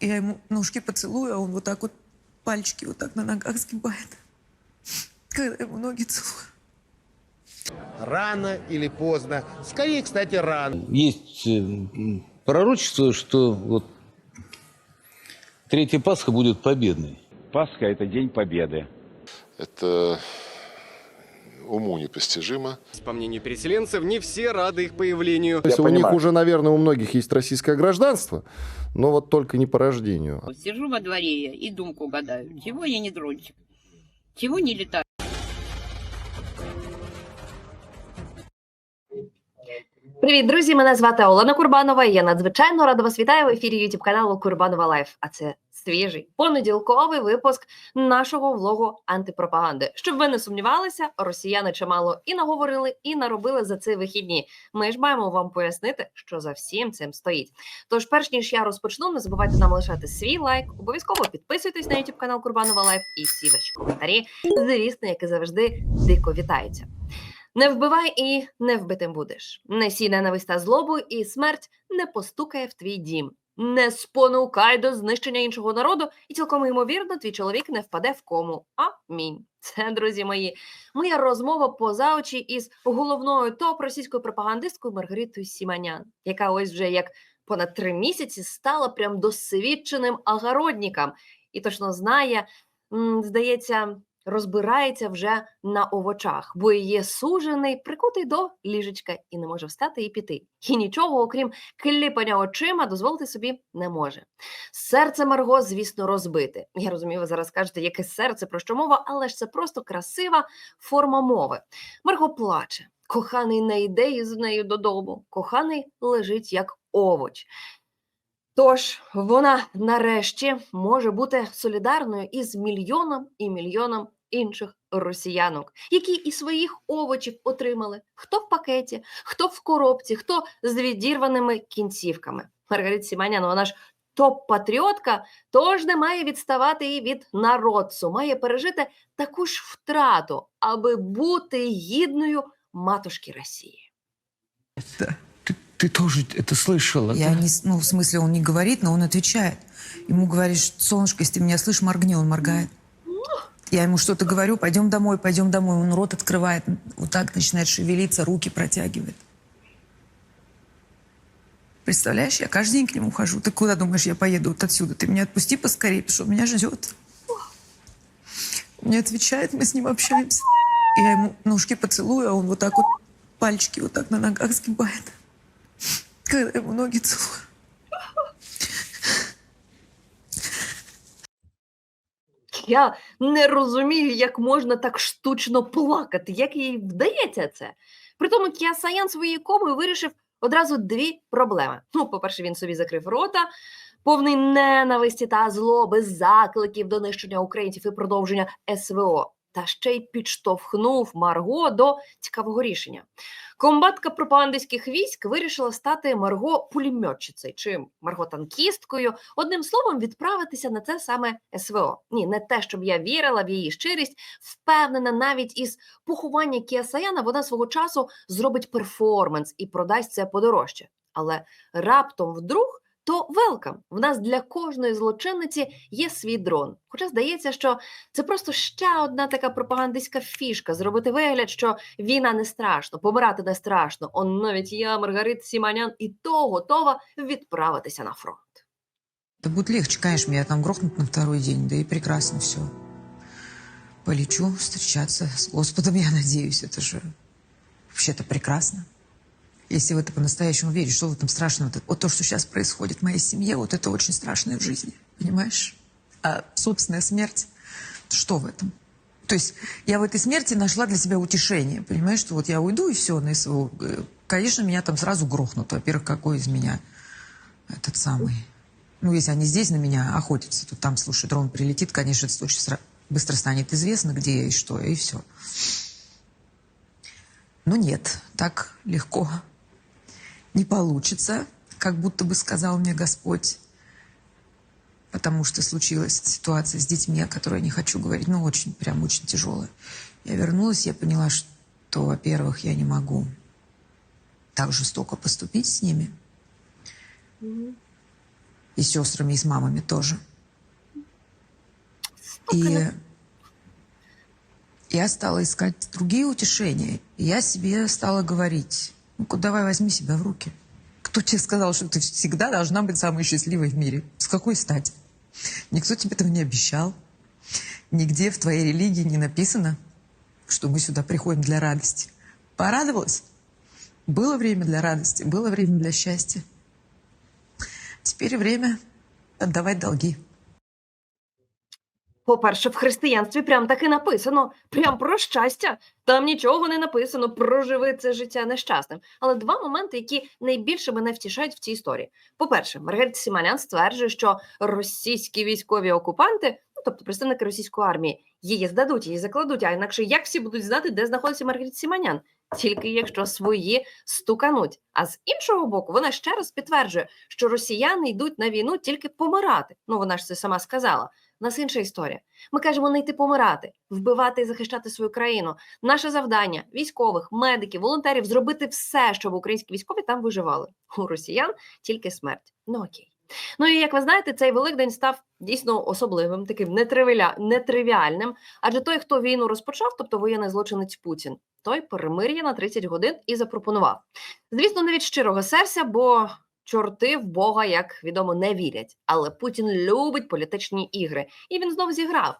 Я ему ножки поцелую, а он вот так вот пальчики вот так на ногах сгибает. Когда ему ноги целую. Рано или поздно. Скорее, кстати, рано. Есть э, пророчество, что вот третья Пасха будет победной. Пасха – это день победы. Это уму непостижимо. По мнению переселенцев, не все рады их появлению. То есть у них уже, наверное, у многих есть российское гражданство, но вот только не по рождению. Сижу во дворе я и думку гадаю. Чего я не дрончик? Чего не летаю? Привіт, друзі! Мене звати Олена Курбанова. і Я надзвичайно рада вас вітаю в ефірі Ютуб каналу Курбанова Лайф. А це свіжий понеділковий випуск нашого влогу антипропаганди. Щоб ви не сумнівалися, росіяни чимало і наговорили, і наробили за ці вихідні. Ми ж маємо вам пояснити, що за всім цим стоїть. Тож, перш ніж я розпочну, не забувайте нам лишати свій лайк. Обов'язково підписуйтесь на Ютуб канал Курбанова Лайф і всі ваші коментарі, звісно, які завжди дико вітаються. Не вбивай і не вбитим будеш. Не сій ненависть та злобу, і смерть не постукає в твій дім. Не спонукай до знищення іншого народу, і цілком ймовірно, твій чоловік не впаде в кому. Амінь. Це, друзі мої, моя розмова поза очі із головною топ російською пропагандисткою Маргаритою Сіманян, яка ось вже як понад три місяці стала прям досвідченим огородником і точно знає, здається, розбирається вже на овочах, бо її сужений прикутий до ліжечка і не може встати і піти. І нічого, окрім кліпання очима, дозволити собі не може. Серце Марго, звісно, розбите. Я розумію, ви зараз кажете, яке серце, про що мова, але ж це просто красива форма мови. Марго плаче. Коханий не йде із нею додому. Коханий лежить як овоч. Тож вона нарешті може бути солідарною із мільйоном і мільйоном інших росіянок, які і своїх овочів отримали хто в пакеті, хто в коробці, хто з відірваними кінцівками. Маргарита Сіманян, вона ж топ-патріотка, тож не має відставати і від народцу, має пережити таку ж втрату, аби бути гідною матушки Росії. Ты, ты тоже это слышала? Я да? не, с- ну, в смысле, он не говорит, но он отвечает. Ему говоришь, солнышко, если ты меня слышишь, моргни, он моргает. Я ему что-то говорю, пойдем домой, пойдем домой. Он рот открывает, вот так начинает шевелиться, руки протягивает. Представляешь, я каждый день к нему хожу. Ты куда думаешь, я поеду вот отсюда? Ты меня отпусти поскорее, потому что меня ждет. Мне отвечает, мы с ним общаемся. Я ему ножки поцелую, а он вот так вот пальчики вот так на ногах сгибает. Когда ему ноги целую. Я не розумію, як можна так штучно плакати, як їй вдається це. При тому Саян своєю комою вирішив одразу дві проблеми. Ну, по-перше, він собі закрив рота, повний ненависті та злоби, закликів до нищення українців і продовження СВО. Та ще й підштовхнув Марго до цікавого рішення. Комбатка пропагандистських військ вирішила стати Марго пулеметчицею чи Марго танкісткою. Одним словом, відправитися на це саме СВО. Ні, не те, щоб я вірила в її щирість, впевнена, навіть із поховання Кія Саяна вона свого часу зробить перформанс і продасть це подорожче. Але раптом вдруг то велкам. В нас для кожної злочинниці є свій дрон. Хоча здається, що це просто ще одна така пропагандистська фішка зробити вигляд, що війна не страшно, помирати не страшно. Он навіть я, Маргарит Сіманян, і то готова відправитися на фронт. Да будет легче, конечно, меня там грохнут на второй день, да и прекрасно все. Полечу встречаться с Господом, я надеюсь, это же вообще-то прекрасно. Если в это по-настоящему веришь, что в этом страшного? Вот то, что сейчас происходит в моей семье, вот это очень страшное в жизни, понимаешь? А собственная смерть, что в этом? То есть я в этой смерти нашла для себя утешение, понимаешь, что вот я уйду и все на СВО. Э, Конечно, меня там сразу грохнут. Во-первых, какой из меня этот самый... Ну, если они здесь на меня охотятся, то там, слушай, дрон прилетит, конечно, это очень быстро станет известно, где я и что, и все. Но нет, так легко не получится, как будто бы сказал мне Господь, потому что случилась ситуация с детьми, о которой я не хочу говорить, ну, очень, прям очень тяжелая. Я вернулась, я поняла, что, во-первых, я не могу так жестоко поступить с ними. И с сестрами, и с мамами тоже. И я стала искать другие утешения. И я себе стала говорить, ну-ка давай возьми себя в руки. Кто тебе сказал, что ты всегда должна быть самой счастливой в мире? С какой стати? Никто тебе этого не обещал. Нигде в твоей религии не написано, что мы сюда приходим для радости. Порадовалась? Было время для радости, было время для счастья. Теперь время отдавать долги. По-перше, в християнстві прям таки написано, прям про щастя. Там нічого не написано, проживи це життя нещасним. Але два моменти, які найбільше мене втішають в цій історії. По-перше, Маргарита Сіманян стверджує, що російські військові окупанти, ну тобто представники російської армії, її здадуть, її закладуть. А інакше як всі будуть знати, де знаходиться Маргарита Сіманян? Тільки якщо свої стукануть. А з іншого боку, вона ще раз підтверджує, що росіяни йдуть на війну тільки помирати. Ну вона ж це сама сказала. У нас інша історія. Ми кажемо не йти помирати, вбивати і захищати свою країну. Наше завдання військових, медиків, волонтерів зробити все, щоб українські військові там виживали. У росіян тільки смерть. Ну окей. Ну і як ви знаєте, цей Великдень став дійсно особливим, таким нетривіальним. Адже той, хто війну розпочав, тобто воєнний злочинець Путін, той перемир'я на 30 годин і запропонував. Звісно, не від щирого серця, бо чорти в Бога, як відомо, не вірять. Але Путін любить політичні ігри, і він знов зіграв.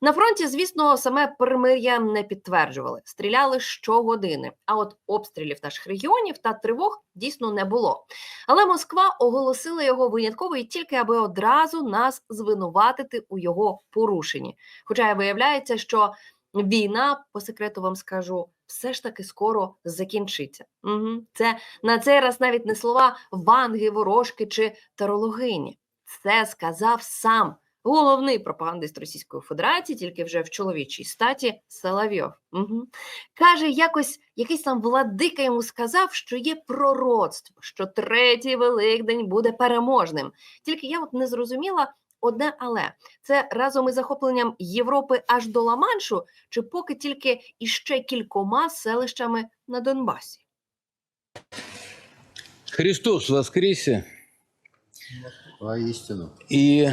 На фронті, звісно, саме перемир'я не підтверджували, стріляли щогодини. А от обстрілів наших регіонів та тривог дійсно не було. Але Москва оголосила його винятковий тільки аби одразу нас звинуватити у його порушенні. Хоча виявляється, що війна, по секрету вам скажу, все ж таки скоро закінчиться. Угу. Це на цей раз навіть не слова Ванги, Ворожки чи тарологині. Це сказав сам головний пропагандист Російської Федерації, тільки вже в чоловічій статі Соловйов. Угу. Каже, якось якийсь там владика йому сказав, що є пророцтво, що третій Великдень буде переможним. Тільки я от не зрозуміла. Одне але це разом із захопленням Європи аж до Ла-Маншу, чи поки тільки іще кількома селищами на Донбасі. Христос воскресе. Воистину. И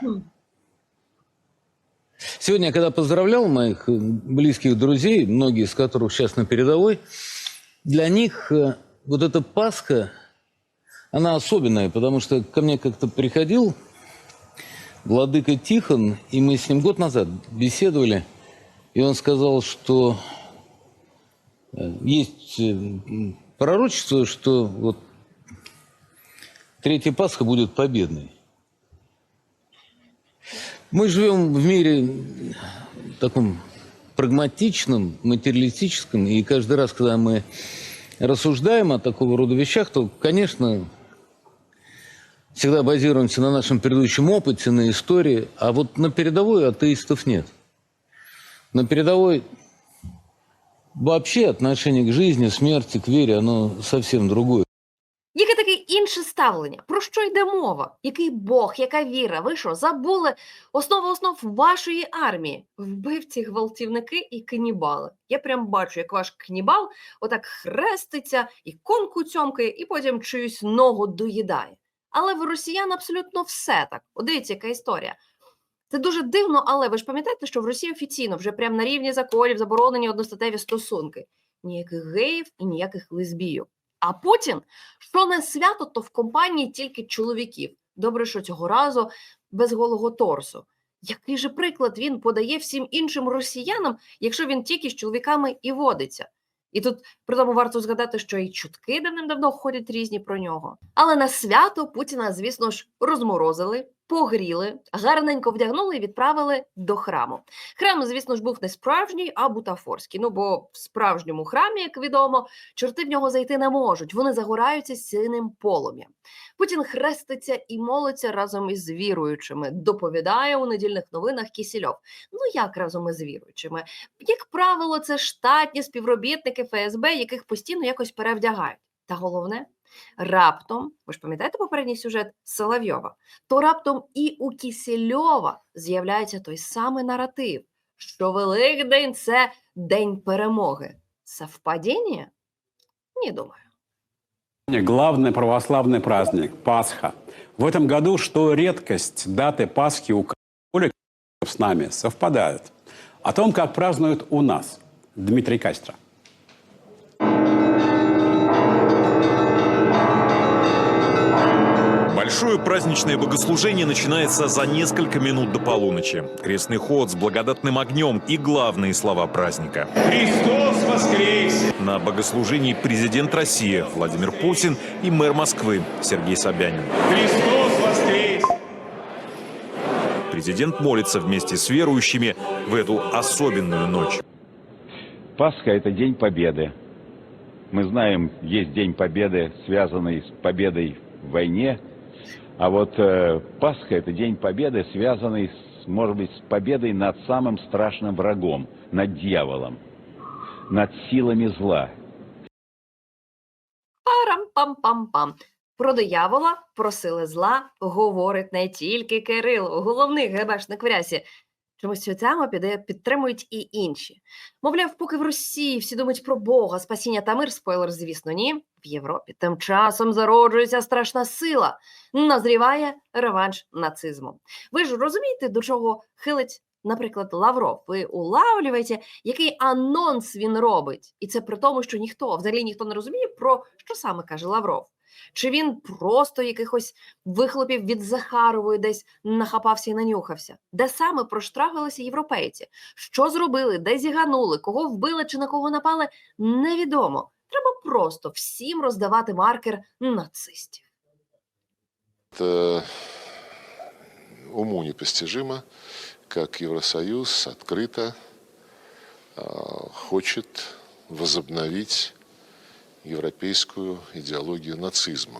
Хм. сегодня, я когда поздравлял моих э, близких друзей, многие из которых сейчас на передовой, для них э, вот эта Пасха, она особенная, потому что ко мне как-то приходил владыка Тихон, и мы с ним год назад беседовали, и он сказал, что э, есть э, пророчество, что вот Третья Пасха будет победной. Мы живем в мире таком прагматичном, материалистическом, и каждый раз, когда мы рассуждаем о такого рода вещах, то, конечно, всегда базируемся на нашем предыдущем опыте, на истории, а вот на передовой атеистов нет. На передовой вообще отношение к жизни, смерти, к вере, оно совсем другое. Яке таке інше ставлення? Про що йде мова? Який Бог, яка віра? Ви що, забули основу основ вашої армії? Вбивці, гвалтівники і канібали. Я прям бачу, як ваш канібал отак хреститься, іконку цьомкає, і потім чиюсь ногу доїдає. Але в росіян абсолютно все так. От дивіться, яка історія. Це дуже дивно, але ви ж пам'ятаєте, що в Росії офіційно вже прямо на рівні законів заборонені одностатеві стосунки. Ніяких геїв і ніяких лесбійок. А Путін, що не свято, то в компанії тільки чоловіків. Добре, що цього разу без голого торсу. Який же приклад він подає всім іншим росіянам, якщо він тільки з чоловіками і водиться? І тут при тому варто згадати, що і чутки давним-давно ходять різні про нього. Але на свято Путіна, звісно ж, розморозили, погріли, гарненько вдягнули і відправили до храму. Храм, звісно ж, був не справжній, а бутафорський. Ну бо в справжньому храмі, як відомо, чорти в нього зайти не можуть. Вони загораються синим полум'ям. Путін хреститься і молиться разом із віруючими. Доповідає у недільних новинах Кісільов. Ну як разом із віруючими? Як правило, це штатні співробітники ФСБ, яких постійно якось перевдягають. Та головне, раптом, ви ж пам'ятаєте попередній сюжет Соловйова, то раптом і у Кісельова з'являється той самий наратив, що Великдень це день перемоги. Совпадіння? Ні, думаю. Главный православный праздник – Пасха. В этом году, что редкость, даты Пасхи у католиков с нами совпадают. О том, как празднуют у нас. Дмитрий Кастро. Большое праздничное богослужение начинается за несколько минут до полуночи. Крестный ход с благодатным огнем и главные слова праздника. Христос воскрес! На богослужении президент России Владимир Путин и мэр Москвы Сергей Собянин. Христос воскрес! Президент молится вместе с верующими в эту особенную ночь. Пасха – это День Победы. Мы знаем, есть День Победы, связанный с победой в войне. А вот э, Пасха – это День Победы, связанный, с, может быть, с победой над самым страшным врагом, над дьяволом, над силами зла. Парам-пам-пам-пам. Про диявола, про сили зла говорить не тільки Кирило, головний ГБшник в рясі. Чомусь цю тему підтримують і інші. Мовляв, поки в Росії всі думають про Бога, спасіння та мир, спойлер, звісно, ні. В Європі тим часом зароджується страшна сила, назріває реванш нацизму. Ви ж розумієте, до чого хилить, наприклад, Лавров? Ви улавлюєте, який анонс він робить, і це при тому, що ніхто взагалі ніхто не розуміє, про що саме каже Лавров. Чи він просто якихось вихлопів від Захарової десь нахапався і нанюхався? Де саме проштрафилися європейці? Що зробили, де зіганули, кого вбили чи на кого напали, невідомо. Треба просто всім роздавати маркер нацистів. Это уму непостижимо, как Евросоюз открыто а, хочет возобновить европейскую идеологию нацизма.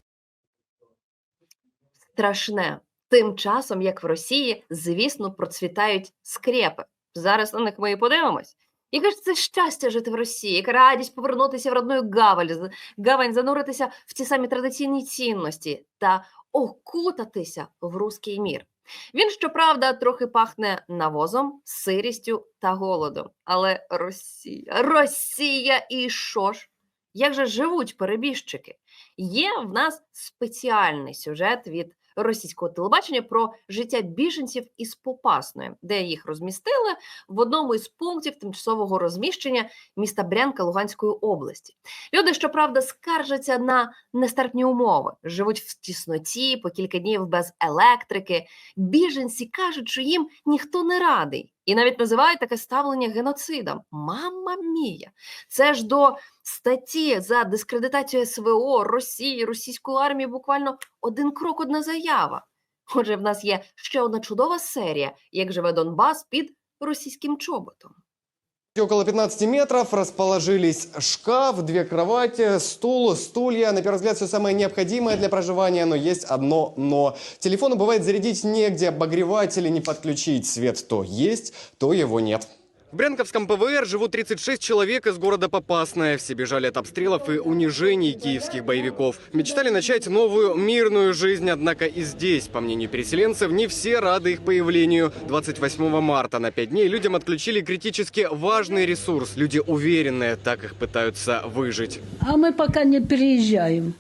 Страшне. Тим часом, як в Росії, звісно, процвітають скрепи. Зараз на них ми і подивимось. Яке ж це щастя жити в Росії, яка радість повернутися в родну гавань, гавань, зануритися в ті самі традиційні цінності та окутатися в руський мір. Він, щоправда, трохи пахне навозом, сирістю та голодом. Але Росія, Росія і що ж? Як же живуть перебіжчики? Є в нас спеціальний сюжет від російського телебачення про життя біженців із Попасної, де їх розмістили в одному із пунктів тимчасового розміщення міста Брянка Луганської області. Люди, щоправда, скаржаться на нестерпні умови, живуть в тісноті по кілька днів без електрики. Біженці кажуть, що їм ніхто не радий, і навіть називають таке ставлення геноцидом. Мама мія! Це ж до статті за дискредитацію СВО, Росії, російської армії буквально один крок, одна заява. Отже, в нас є ще одна чудова серія, як живе Донбас під російським чоботом. Около 15 метров расположились шкаф, две кровати, стул, стулья. На первый взгляд все самое необходимое для проживания, но есть одно но. Телефону бывает зарядить негде, обогреватели не подключить. Свет то есть, то его нет. В Брянковском ПВР живут 36 человек из города Попасная. Все бежали от обстрелов и унижений киевских боевиков. Мечтали начать новую мирную жизнь, однако и здесь, по мнению переселенцев, не все рады их появлению. 28 марта на 5 дней людям отключили критически важный ресурс. Люди уверенные, так их пытаются выжить. А мы пока не переезжаем,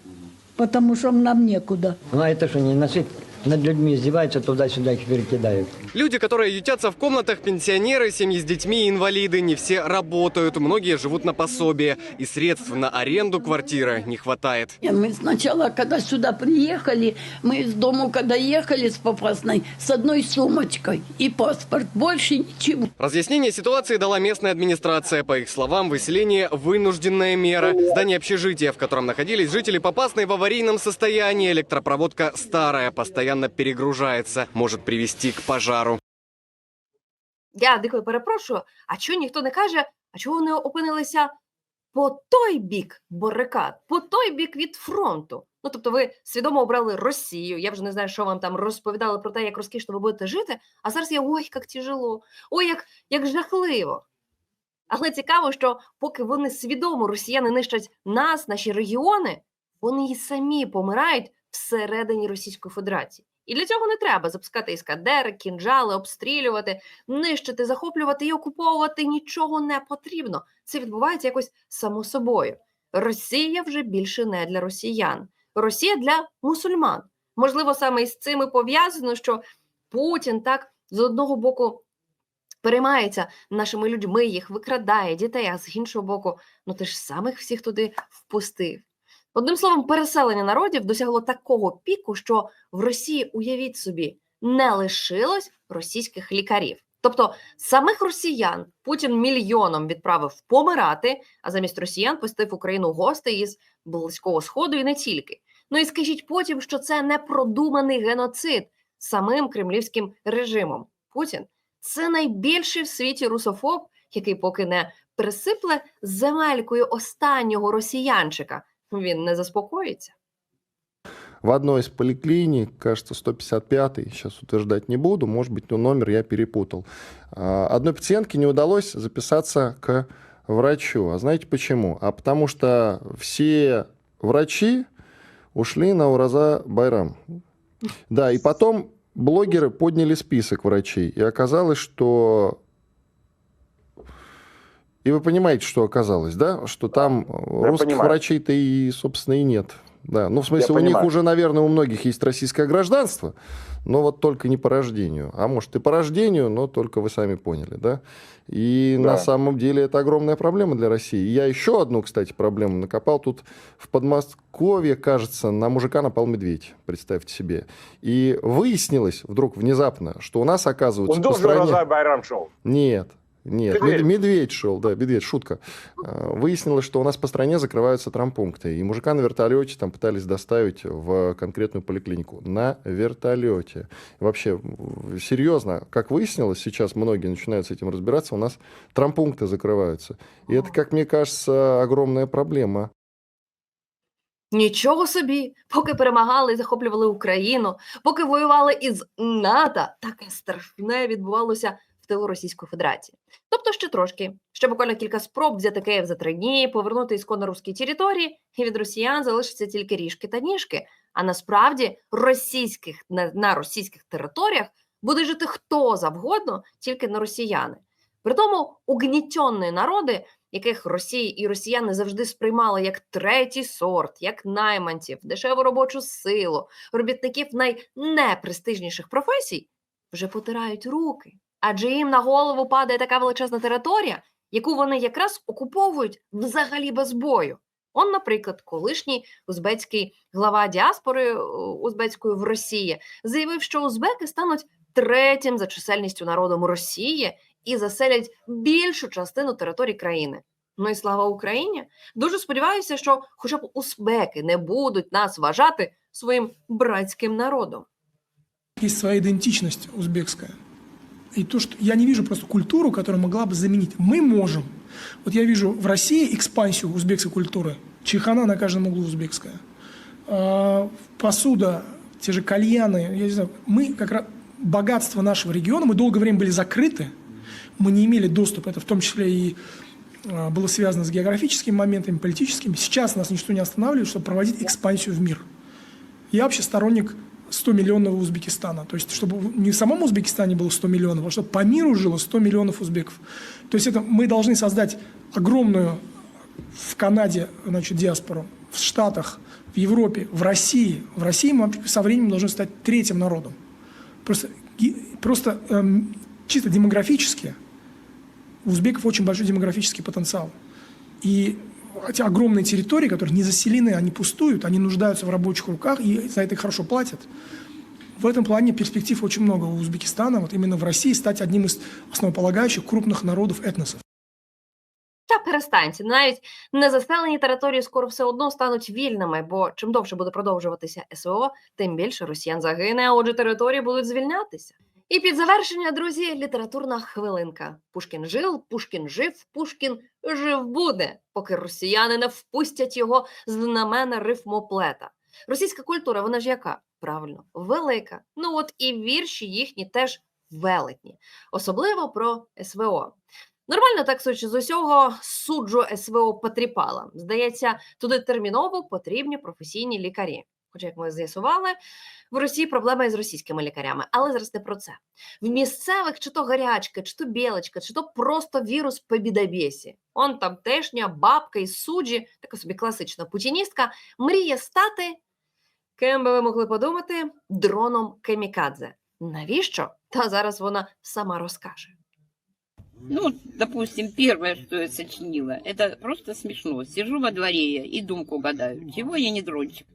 потому что нам некуда. Ну, а это что, не носить? Над людьми издеваются, туда-сюда их перекидают. Люди, которые ютятся в комнатах, пенсионеры, семьи с детьми, инвалиды, не все работают. Многие живут на пособие. И средств на аренду квартиры не хватает. Мы сначала, когда сюда приехали, мы из дома, когда ехали с Попасной, с одной сумочкой и паспорт, больше ничего. Разъяснение ситуации дала местная администрация. По их словам, выселение – вынужденная мера. Здание общежития, в котором находились жители Попасной в аварийном состоянии. Электропроводка старая, постоянно перегружается. Может привести к пожару. Я дико перепрошую, а чого ніхто не каже, а чого вони опинилися по той бік барикад, по той бік від фронту? Ну тобто, ви свідомо обрали Росію. Я вже не знаю, що вам там розповідали про те, як розкішно ви будете жити. А зараз я ой, як тяжело, ой, як, як жахливо. Але цікаво, що поки вони свідомо росіяни нищать нас, наші регіони, вони і самі помирають всередині Російської Федерації. І для цього не треба запускати іскандери, кінжали, обстрілювати, нищити, захоплювати і окуповувати нічого не потрібно. Це відбувається якось само собою. Росія вже більше не для росіян, Росія для мусульман. Можливо, саме із цим і пов'язано, що Путін так з одного боку переймається нашими людьми, їх викрадає дітей, а з іншого боку, ну ти ж самих всіх туди впустив. Одним словом, переселення народів досягло такого піку, що в Росії, уявіть собі, не лишилось російських лікарів. Тобто самих росіян Путін мільйоном відправив помирати, а замість росіян пустив Україну гостей із Близького Сходу і не тільки. Ну і скажіть потім, що це непродуманий геноцид самим кремлівським режимом. Путін це найбільший в світі русофоб, який поки не присипле земелькою останнього росіянчика. Він не заспокоїться. В одной из поликлиник, кажется, 155-й, сейчас утверждать не буду, может быть, но номер я перепутал. А, Одной пациентке не удалось записаться к врачу. А знаете почему? А потому что все врачи ушли на Ураза Байрам. Да, и потом блогеры подняли список врачей, и оказалось, что... И вы понимаете, что оказалось, да? Что там русских понимаю. врачей-то и, собственно, и нет. Да, ну, в смысле, у них понимаю. уже, наверное, у многих есть российское гражданство, но вот только не по рождению. А может, и по рождению, но только вы сами поняли, да? И Да. на самом деле это огромная проблема для России. Я еще одну, кстати, проблему накопал. Тут в Подмосковье, кажется, на мужика напал медведь, представьте себе. И выяснилось вдруг внезапно, что у нас, оказывается, по стране... Байрам шел. Нет, нет, Медведь. мед- медведь шел, да, медведь, шутка. А, Выяснилось, что у нас по стране закрываются травмпункты, и мужика на вертолете там пытались доставить в конкретную поликлинику. На вертолете. Вообще, в- серьезно, как выяснилось, сейчас многие начинают с этим разбираться, у нас травмпункты закрываются. И это, как мне кажется, огромная проблема. Нічого собі, поки перемагали і захоплювали Україну, поки воювали із НАТО, таке страшне відбувалося в тилу Російської Федерації. Тобто ще трошки, ще буквально кілька спроб взяти Київ за три дні, повернути ісконно русські території, і від росіян залишаться тільки ріжки та ніжки. А насправді російських на, на російських територіях буде жити хто завгодно, тільки не росіяни. При тому угнітьонні народи яких Росії і росіяни завжди сприймали як третій сорт, як найманців, дешеву робочу силу, робітників найнепрестижніших професій, вже потирають руки. Адже їм на голову падає така величезна територія, яку вони якраз окуповують взагалі без бою. Он, наприклад, колишній узбецький глава діаспори е, узбецької в Росії заявив, що узбеки стануть третім за чисельністю народом Росії і заселять більшу частину території країни. Ну і слава Україні! Дуже сподіваюся, що хоча б узбеки не будуть нас вважати своїм братським народом. есть своя идентичность узбекская. И то, что я не вижу просто культуру, которая могла бы заменить. Мы можем. Вот я вижу в России экспансию узбекской культуры. Чайхана на каждом углу узбекская. А, Посуда, те же кальяны. Я не знаю, мы как раз богатство нашего региона, мы долгое время были закрыты, мы не имели доступа, это в том числе и а, было связано с географическими моментами, политическими. Сейчас нас ничто не останавливает, чтобы проводить экспансию в мир. Я вообще сторонник 100-миллионного Узбекистана. То есть, чтобы не в самом Узбекистане было 100 миллионов, а чтобы по миру жило 100 миллионов узбеков. То есть, это мы должны создать огромную в Канаде значит, диаспору, в Штатах, в Европе, в России. В России мы со временем должны стать третьим народом. Просто, просто эм, чисто демографически у узбеков очень большой демографический потенциал. И эти огромные территории, которые не заселены, они пустуют, они нуждаются в рабочих руках, и за это их хорошо платят. В этом плане перспектив очень много у Узбекистана, вот именно в России стать одним из основополагающих крупных народов этносов. Та перестаньте, навіть незаселені території скоро все одно стануть вільними, бо чим довше буде продовжуватися СВО, тим більше росіян загине, а отже, території будуть звільнятися. І під завершення, друзі, літературна хвилинка. Пушкін жив, Пушкін жив, Пушкін жив буде, поки росіяни не впустять його знамена рифмоплета. Російська культура, вона ж яка? Правильно, велика. Ну от і вірші їхні теж велетні, особливо про СВО. Нормально, так судячи з усього, суджу СВО потріпала. Здається, туди терміново потрібні професійні лікарі. Хоча, як ми з'ясували, в Росії проблема із російськими лікарями, але зараз не про це. В місцевих чи то гарячка, чи то білочка, чи то просто вірус побідобєсі. Он тамтешня бабка із суджі, така собі класична путіністка, мріє стати, ким би ви могли подумати, дроном Кемікадзе. Навіщо? Та зараз вона сама розкаже. Ну, допустим, первое, что я сочинила, это просто смешно. Сижу во дворе и думку гадаю, чего я не дрончик,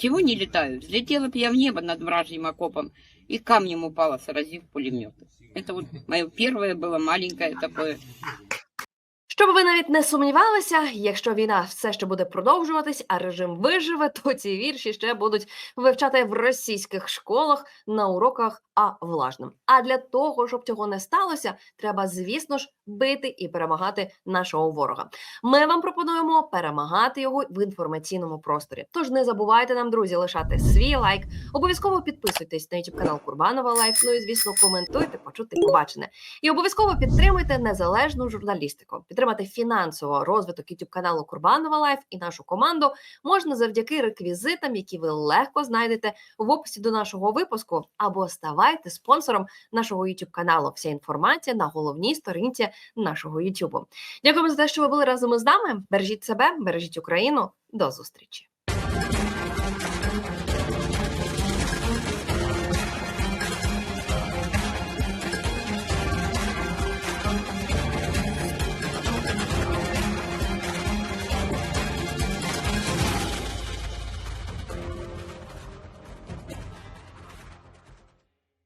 чего не летаю. Взлетела бы я в небо над вражьим окопом и камнем упала, сразив пулемет. Это вот мое первое было маленькое такое щоб ви навіть не сумнівалися, якщо війна все ще буде продовжуватись, а режим виживе, то ці вірші ще будуть вивчати в російських школах на уроках А влажним. А для того, щоб цього не сталося, треба, звісно ж, бити і перемагати нашого ворога. Ми вам пропонуємо перемагати його в інформаційному просторі. Тож не забувайте нам, друзі, лишати свій лайк. Обов'язково підписуйтесь на YouTube канал Курбанова Лайф. Ну і звісно, коментуйте, почути побачене. І обов'язково підтримуйте незалежну журналістику. Підтримати фінансово розвиток YouTube каналу Курбанова Лайф і нашу команду можна завдяки реквізитам, які ви легко знайдете в описі до нашого випуску, або ставайте спонсором нашого YouTube каналу. Вся інформація на головній сторінці нашого YouTube. Дякуємо за те, що ви були разом із нами. Бережіть себе, бережіть Україну. До зустрічі.